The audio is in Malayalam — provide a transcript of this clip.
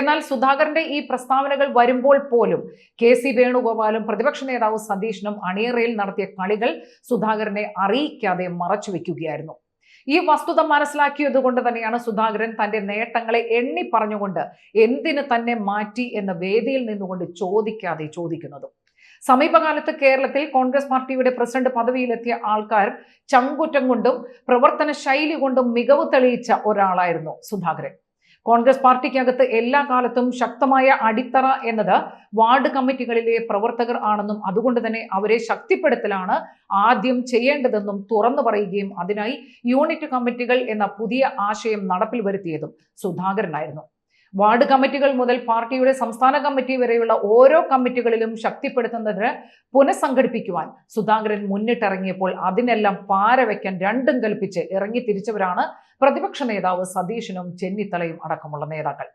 എന്നാൽ സുധാകരന്റെ ഈ പ്രസ്താവനകൾ വരുമ്പോൾ പോലും കെ സി വേണുഗോപാലും പ്രതിപക്ഷ നേതാവ് സതീഷിനും അണിയറയിൽ നടത്തിയ കളികൾ സുധാകരനെ അറിയിക്കാതെ മറച്ചുവെക്കുകയായിരുന്നു ഈ വസ്തുത മനസ്സിലാക്കിയത് കൊണ്ട് തന്നെയാണ് സുധാകരൻ തന്റെ നേട്ടങ്ങളെ എണ്ണി പറഞ്ഞുകൊണ്ട് എന്തിനു തന്നെ മാറ്റി എന്ന വേദിയിൽ നിന്നുകൊണ്ട് ചോദിക്കാതെ ചോദിക്കുന്നത്. സമീപകാലത്ത് കേരളത്തിൽ കോൺഗ്രസ് പാർട്ടിയുടെ പ്രസിഡന്റ് പദവിയിലെത്തിയ ആൾക്കാർ ചങ്കുറ്റം കൊണ്ടും പ്രവർത്തന ശൈലി കൊണ്ടും മികവ് തെളിയിച്ച ഒരാളായിരുന്നു സുധാകരൻ. കോൺഗ്രസ് പാർട്ടിക്കകത്ത് എല്ലാ കാലത്തും ശക്തമായ അടിത്തറ എന്നത് വാർഡ് കമ്മിറ്റികളിലെ പ്രവർത്തകർ ആണെന്നും അതുകൊണ്ട് തന്നെ അവരെ ശക്തിപ്പെടുത്തലാണ് ആദ്യം ചെയ്യേണ്ടതെന്നും തുറന്നു പറയുകയും അതിനായി യൂണിറ്റ് കമ്മിറ്റികൾ എന്ന പുതിയ ആശയം നടപ്പിൽ വരുത്തിയതും സുധാകരനായിരുന്നു. വാർഡ് കമ്മിറ്റികൾ മുതൽ പാർട്ടിയുടെ സംസ്ഥാന കമ്മിറ്റി വരെയുള്ള ഓരോ കമ്മിറ്റികളിലും ശക്തിപ്പെടുത്തുന്നതിന് പുനഃസംഘടിപ്പിക്കുവാൻ സുധാകരൻ മുന്നിട്ടിറങ്ങിയപ്പോൾ അതിനെല്ലാം പാരവയ്ക്കാൻ രണ്ടും കൽപ്പിച്ച് ഇറങ്ങി തിരിച്ചവരാണ് പ്രതിപക്ഷ നേതാവ് സതീശനും ചെന്നിത്തലയും അടക്കമുള്ള നേതാക്കൾ.